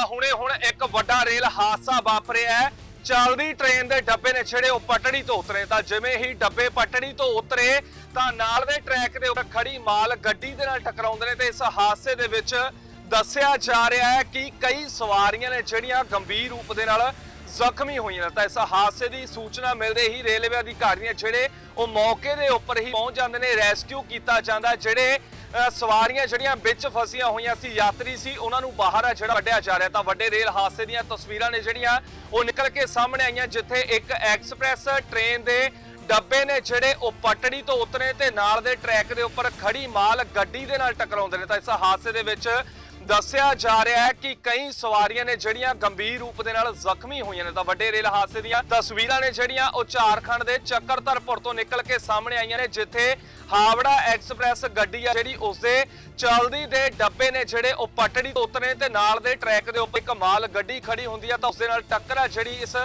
ਤਾਂ ਹੁਣੇ ਹੁਣ ਇੱਕ ਵੱਡਾ ਰੇਲ ਹਾਦਸਾ ਵਾਪਰਿਆ ਹੈ। ਚੱਲਦੀ ਟ੍ਰੇਨ ਦੇ ਡੱਬੇ ਨੇ ਛੇੜੇ ਉਹ ਪਟੜੀ ਤੋਂ ਉਤਰੇ। ਤਾਂ ਜਿਵੇਂ ਹੀ ਡੱਬੇ ਪਟੜੀ ਤੋਂ ਉਤਰੇ, ਤਾਂ ਨਾਲ ਦੇ ਟਰੈਕ ਦੇ ਉੱਤੇ ਖੜੀ ਮਾਲ ਗੱਡੀ ਦੇ ਨਾਲ ਟਕਰਾਉਂਦੇ ਨੇ ਤੇ ਇਸ ਹਾਦਸੇ ਦੇ ਵਿੱਚ ਦੱਸਿਆ ਜਾ ਰਿਹਾ ਹੈ ਕਿ ਕਈ ਸਵਾਰੀਆਂ ਨੇ ਜਿਹੜੀਆਂ ਗੰਭੀਰ ਰੂਪ ਦੇ ਨਾਲ ਜ਼ਖਮੀ ਹੋਈਆਂ ਨੇ। ਤਾਂ ਇਸ ਹਾਦਸੇ ਦੀ ਸੂਚਨਾ ਮਿਲਦੇ ਹੀ ਰੇਲਵੇ ਅਧਿਕਾਰੀਆਂ ਜਿਹੜੇ ਉਹ ਮੌਕੇ ਦੇ ਉੱਪਰ ਹੀ ਪਹੁੰਚ ਜਾਂਦੇ ਨੇ। ਰੈਸਕਿਊ ਕੀਤਾ ਜਾਂਦਾ, ਜਿਹੜੇ ਸਵਾਰੀਆਂ ਜਿਹੜੀਆਂ ਵਿੱਚ ਫਸੀਆਂ ਹੋਈਆਂ ਸੀ, ਯਾਤਰੀ ਸੀ, ਉਹਨਾਂ ਨੂੰ ਬਾਹਰ ਆ ਜਿਹੜਾ ਕੱਢਿਆ ਜਾ ਰਿਹਾ ਤਾਂ ਵੱਡੇ ਰੇਲ ਹਾਦਸੇ ਦੀਆਂ ਤਸਵੀਰਾਂ ਨੇ ਜਿਹੜੀਆਂ ਉਹ ਨਿਕਲ ਕੇ ਸਾਹਮਣੇ ਆਈਆਂ, ਜਿੱਥੇ ਇੱਕ ਐਕਸਪ੍ਰੈਸ ਟ੍ਰੇਨ ਦੇ ਡੱਬੇ ਨੇ ਜਿਹੜੇ ਉਹ ਪਟੜੀ ਤੋਂ ਉਤਰੇ ਤੇ ਨਾਲ ਦੇ ਟਰੈਕ ਦੇ ਉੱਪਰ ਖੜੀ ਮਾਲ ਗੱਡੀ ਦੇ ਨਾਲ ਟਕਰਾਉਂਦੇ ਨੇ ਤਾਂ ਇਸ ਹਾਦਸੇ ਦੇ ਵਿੱਚ ਦੱਸਿਆ ਜਾ ਰਿਹਾ ਹੈ ਕਿ ਕਈ ਸਵਾਰੀਆਂ ਨੇ ਜਿਹੜੀਆਂ ਗੰਭੀਰ ਰੂਪ ਦੇ ਨਾਲ ਜ਼ਖਮੀ ਹੋਈਆਂ ਨੇ ਤਾਂ ਵੱਡੇ ਰੇਲ ਹਾਦਸੇ ਦੀਆਂ ਤਸਵੀਰਾਂ ਨੇ ਜਿਹੜੀਆਂ ਉਹ ਝਾਰਖੰਡ ਦੇ ਚੱਕਰਧਰਪੁਰ ਤੋਂ ਨਿਕਲ ਕੇ ਸਾਹਮਣੇ ਆਈਆਂ ਨੇ, ਜਿੱਥੇ ਹਾਵੜਾ ਐਕਸਪ੍ਰੈਸ ਗੱਡੀ ਆ ਜਿਹੜੀ ਉਸਦੇ ਚਲਦੀ ਦੇ ਡੱਬੇ ਨੇ ਜਿਹੜੇ ਉਹ ਪਟੜੀ ਤੋਂ ਉਤਰੇ ਤੇ ਨਾਲ ਦੇ ਟਰੈਕ ਦੇ ਉੱਪਰ ਇੱਕ ਮਾਲ ਗੱਡੀ ਖੜੀ ਹੁੰਦੀ ਆ ਤਾਂ ਉਸਦੇ ਨਾਲ ਟੱਕਰ ਆ ਜਿਹੜੀ ਇਸ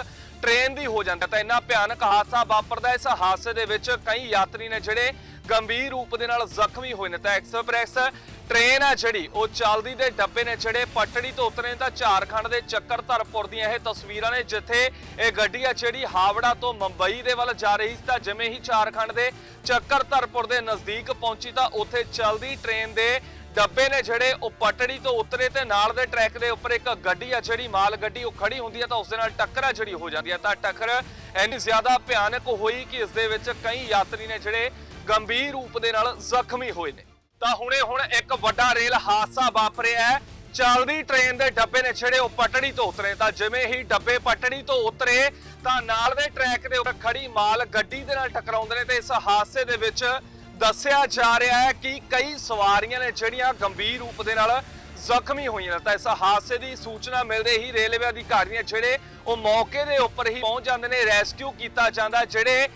ਟ੍ਰੇਨ ਦੀ ਹੋ ਜਾਂਦਾ ਤਾਂ ਇੰਨਾ ਭਿਆਨਕ ਹਾਦਸਾ ਵਾਪਰਦਾ ਇਸ ਹਾਦਸੇ ਦੇ ਵਿੱਚ ਕਈ ਯਾਤਰੀ ਨੇ ਜਿਹੜੇ ਗੰਭੀਰ ਰੂਪ ਦੇ ਨਾਲ ਜ਼ਖਮੀ ਹੋਏ ਨੇ ਤਾਂ ਐਕਸਪ੍ਰੈਸ ਟ੍ਰੇਨ ਆ ਜਿਹੜੀ, ਉਹ ਚੱਲਦੀ ਦੇ ਡੱਬੇ ਨੇ ਜਿਹੜੇ ਪਟੜੀ ਤੋਂ ਉਤਰੇ ਤਾਂ ਝਾਰਖੰਡ ਦੇ ਚੱਕਰਧਰਪੁਰ ਦੀਆਂ ਇਹ ਤਸਵੀਰਾਂ ਨੇ, ਜਿੱਥੇ ਇਹ ਗੱਡੀ ਆ ਜਿਹੜੀ ਹਾਵੜਾ ਤੋਂ ਮੁੰਬਈ ਦੇ ਵੱਲ ਜਾ ਰਹੀ ਸੀ, ਤਾਂ ਜਿਵੇਂ ਹੀ ਝਾਰਖੰਡ ਦੇ ਚੱਕਰਧਰਪੁਰ ਦੇ ਨਜ਼ਦੀਕ ਪਹੁੰਚੀ, ਤਾਂ ਉੱਥੇ ਚੱਲਦੀ ਟ੍ਰੇਨ ਦੇ ਡੱਬੇ ਨੇ ਜਿਹੜੇ, ਉਹ ਪਟੜੀ ਤੋਂ ਉਤਰੇ ਤੇ ਨਾਲ ਦੇ ਟਰੈਕ ਦੇ ਉੱਪਰ ਇੱਕ ਗੱਡੀ ਆ ਜਿਹੜੀ, ਮਾਲ ਗੱਡੀ ਉਹ ਖੜੀ ਹੁੰਦੀ ਹੈ ਤਾਂ ਉਸ ਦੇ ਨਾਲ ਟੱਕਰ ਆ ਜਿਹੜੀ ਹੋ ਜਾਂਦੀ ਹੈ ਤਾਂ ਟੱਕਰ ਇੰਨੀ ਜ਼ਿਆਦਾ ਭਿਆਨਕ ਹੋਈ ਕਿ ਇਸ ਦੇ ਵਿੱਚ ਕਈ ਯਾਤਰੀ ਨੇ ਜਿਹੜੇ ਗੰਭੀਰ ਰੂਪ ਦੇ ਨਾਲ ਜ਼ਖਮੀ ਹੋਏ ਨੇ। ਤਾਂ ਹੁਣੇ ਹੁਣ ਇੱਕ ਵੱਡਾ ਰੇਲ ਹਾਦਸਾ ਵਾਪਰਿਆ ਹੈ। ਚੱਲਦੀ ਟ੍ਰੇਨ ਦੇ ਡੱਬੇ ਨੇ ਛੇੜੇ ਉਹ ਪਟੜੀ ਤੋਂ ਉਤਰੇ। ਤਾਂ ਜਿਵੇਂ ਹੀ ਡੱਬੇ ਪਟੜੀ ਤੋਂ ਉਤਰੇ, ਤਾਂ ਨਾਲ ਦੇ ਟਰੈਕ ਦੇ ਉੱਪਰ ਖੜੀ ਮਾਲ ਗੱਡੀ ਦੇ ਨਾਲ ਟਕਰਾਉਂਦੇ ਨੇ ਤੇ ਇਸ ਹਾਦਸੇ ਦੇ ਵਿੱਚ ਦੱਸਿਆ ਜਾ ਰਿਹਾ ਹੈ ਕਿ ਕਈ ਸਵਾਰੀਆਂ ਨੇ ਜਿਹੜੀਆਂ ਗੰਭੀਰ ਰੂਪ ਦੇ ਨਾਲ ਜ਼ਖਮੀ ਹੋਈਆਂ ਨੇ। ਤਾਂ ਇਸ ਹਾਦਸੇ ਦੀ ਸੂਚਨਾ ਮਿਲਦੇ ਹੀ ਰੇਲਵੇ ਅਧਿਕਾਰੀਆਂ ਜਿਹੜੇ ਉਹ ਮੌਕੇ ਦੇ ਉੱਪਰ ਹੀ ਪਹੁੰਚ ਜਾਂਦੇ ਨੇ ਰੈਸਕਿਊ ਕੀਤਾ ਜਾਂਦਾ ਜਿਹੜੇ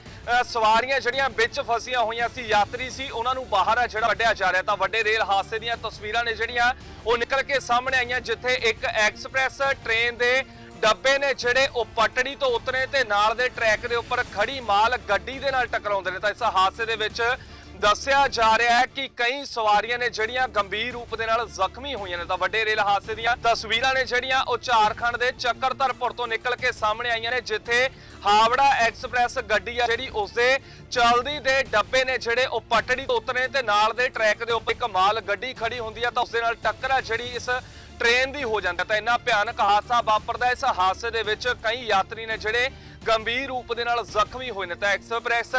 ਸਵਾਰੀਆਂ ਜਿਹੜੀਆਂ ਵਿੱਚ ਫਸੀਆਂ ਹੋਈਆਂ ਸੀ, ਯਾਤਰੀ ਸੀ, ਉਹਨਾਂ ਨੂੰ ਬਾਹਰ ਆ ਜਿਹੜਾ ਕੱਢਿਆ ਜਾ ਰਿਹਾ ਤਾਂ ਵੱਡੇ ਰੇਲ ਹਾਦਸੇ ਦੀਆਂ ਤਸਵੀਰਾਂ ਨੇ ਜਿਹੜੀਆਂ, ਉਹ ਨਿਕਲ ਕੇ ਸਾਹਮਣੇ ਆਈਆਂ, ਜਿੱਥੇ ਇੱਕ ਐਕਸਪ੍ਰੈਸ ਟ੍ਰੇਨ ਦੇ ਡੱਬੇ ਨੇ ਜਿਹੜੇ ਉਹ ਪਟੜੀ ਤੋਂ ਉਤਰੇ ਤੇ ਨਾਲ ਦੇ ਟਰੈਕ ਦੇ ਉੱਪਰ ਖੜੀ ਮਾਲ ਗੱਡੀ ਦੇ ਨਾਲ ਟਕਰਾਉਂਦੇ ਨੇ ਤਾਂ ਇਸ ਹਾਦਸੇ ਦੇ ਵਿੱਚ ਦੱਸਿਆ ਜਾ ਰਿਹਾ ਹੈ ਕਿ ਕਈ ਸਵਾਰੀਆਂ ਨੇ ਜਿਹੜੀਆਂ ਗੰਭੀਰ ਰੂਪ ਦੇ ਨਾਲ ਜ਼ਖਮੀ ਹੋਈਆਂ ਨੇ ਤਾਂ ਵੱਡੇ ਰੇਲ ਹਾਦਸੇ ਦੀਆਂ ਤਸਵੀਰਾਂ ਨੇ ਜਿਹੜੀਆਂ ਉਹ ਝਾਰਖੰਡ ਦੇ ਚੱਕਰਧਰਪੁਰ ਤੋਂ ਨਿਕਲ ਕੇ ਸਾਹਮਣੇ ਆਈਆਂ ਨੇ, ਜਿੱਥੇ ਹਾਵੜਾ ਐਕਸਪ੍ਰੈਸ ਗੱਡੀ ਆ ਜਿਹੜੀ ਉਸਦੇ ਚਲਦੀ ਦੇ ਡੱਬੇ ਨੇ ਜਿਹੜੇ ਉਹ ਪਟੜੀ ਤੋਂ ਉਤਰੇ ਤੇ ਨਾਲ ਦੇ ਟਰੈਕ ਦੇ ਉੱਪਰ ਇੱਕ ਮਾਲ ਗੱਡੀ ਖੜੀ ਹੁੰਦੀ ਆ ਤਾਂ ਉਸਦੇ ਨਾਲ ਟੱਕਰ ਆ ਜਿਹੜੀ ਇਸ ਟ੍ਰੇਨ ਦੀ ਹੋ ਜਾਂਦਾ ਤਾਂ ਇੰਨਾ ਭਿਆਨਕ ਹਾਦਸਾ ਵਾਪਰਦਾ ਇਸ ਹਾਦਸੇ ਦੇ ਵਿੱਚ ਕਈ ਯਾਤਰੀ ਨੇ ਜਿਹੜੇ ਗੰਭੀਰ ਰੂਪ ਦੇ ਨਾਲ ਜ਼ਖਮੀ ਹੋਏ ਨੇ ਤਾਂ ਐਕਸਪ੍ਰੈਸ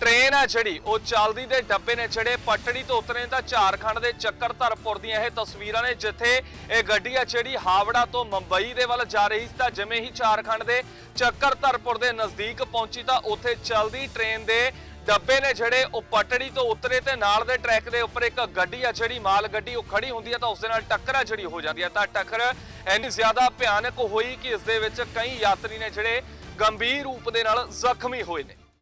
ਟ੍ਰੇਨ ਹੈ ਜਿਹੜੀ, ਉਹ ਚਲਦੀ ਦੇ ਡੱਬੇ ਨੇ ਜਿਹੜੇ ਪਟੜੀ ਤੋਂ ਉਤਰੇ ਤਾਂ ਝਾਰਖੰਡ ਦੇ ਚੱਕਰਧਰਪੁਰ ਦੀਆਂ ਇਹ ਤਸਵੀਰਾਂ ਨੇ, ਜਿੱਥੇ ਇਹ ਗੱਡੀ ਹੈ ਜਿਹੜੀ ਹਾਵੜਾ ਤੋਂ ਮੁੰਬਈ ਦੇ ਵੱਲ ਜਾ ਰਹੀ ਸੀ ਤਾਂ ਜਿਵੇਂ ਹੀ ਝਾਰਖੰਡ ਦੇ ਚੱਕਰਧਰਪੁਰ ਦੇ ਨਜ਼ਦੀਕ ਪਹੁੰਚੀ ਤਾਂ ਉੱਥੇ ਚਲਦੀ ਟ੍ਰੇਨ ਦੇ ਡੱਬੇ ਨੇ ਜਿਹੜੇ ਉਹ ਪਟੜੀ ਤੋਂ ਉਤਰੇ ਤੇ ਨਾਲ ਦੇ ਟਰੈਕ ਦੇ ਉੱਪਰ ਇੱਕ ਗੱਡੀ ਆ ਜਿਹੜੀ ਮਾਲ ਗੱਡੀ ਉਹ ਖੜੀ ਹੁੰਦੀ ਹੈ ਤਾਂ ਉਸ ਦੇ ਨਾਲ ਟੱਕਰ ਆ ਜਿਹੜੀ ਹੋ ਜਾਂਦੀ ਹੈ ਤਾਂ ਟੱਕਰ ਇੰਨੀ ਜ਼ਿਆਦਾ ਭਿਆਨਕ ਹੋਈ ਕਿ ਇਸ ਦੇ ਵਿੱਚ ਕਈ ਯਾਤਰੀ ਨੇ ਜਿਹੜੇ ਗੰਭੀਰ ਰੂਪ ਦੇ ਨਾਲ ਜ਼ਖਮੀ ਹੋਏ ਨੇ।